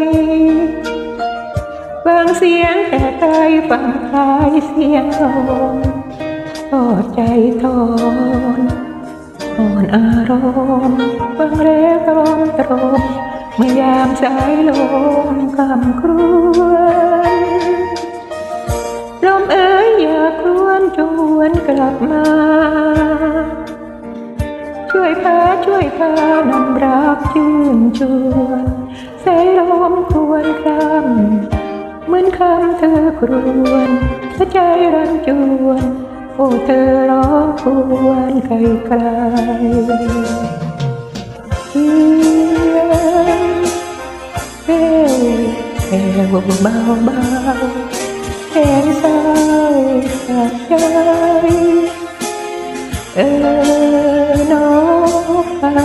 ยบางเสียงแต่ใจฟังคลายเสียงลมโอดใจทนอ่อนอารมณ์บางเรกลงตรงเมื่อยามสายลมกำครวนลมเอ๋ยอย่าครวนจวนกลับมา ช่วยพาช่วยพานำรักยื่นชวน สายลมควรคำเหมือนคำเธอครวนหัวใจรันจวน โอ้เธอร้องควรไกลไกลเพียงเฮ้แค่เบาเบาเบาแค่เศร้าขาดใจเออนกอะไร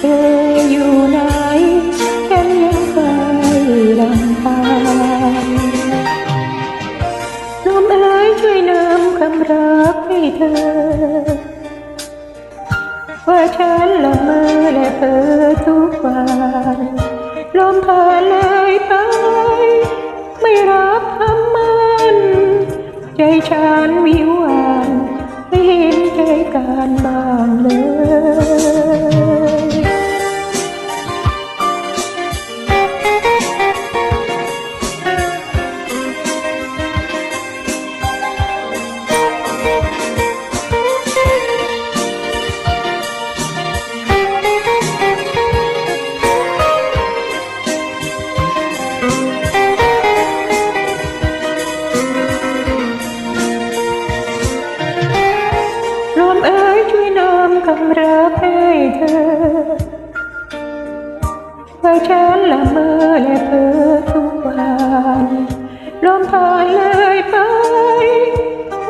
เธออ เธอ ว่าฉันละเมอและเพ้อทุกวันลมผ่านเลยไป ไม่รับคำมัน ใจฉันวิววานไม่เห็นใจการบ้างเลย วยน้อมคำรักให้เธอว่าฉันละเมอและเพ้อทุกวันลมผ่านเลยไป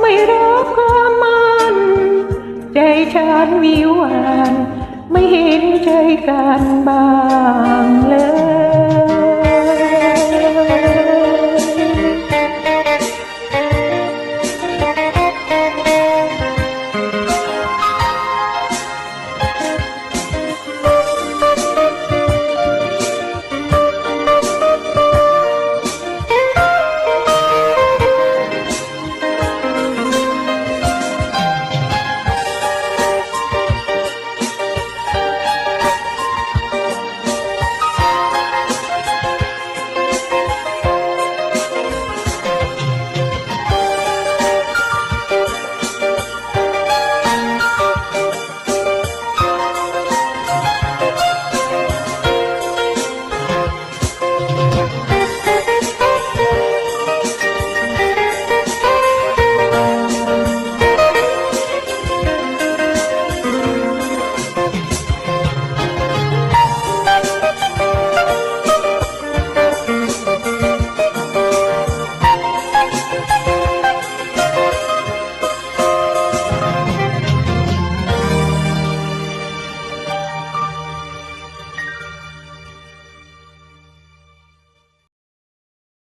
ไม่รับความมัน ใจฉันวิววาน ไม่เห็นใจกันบ้างเลย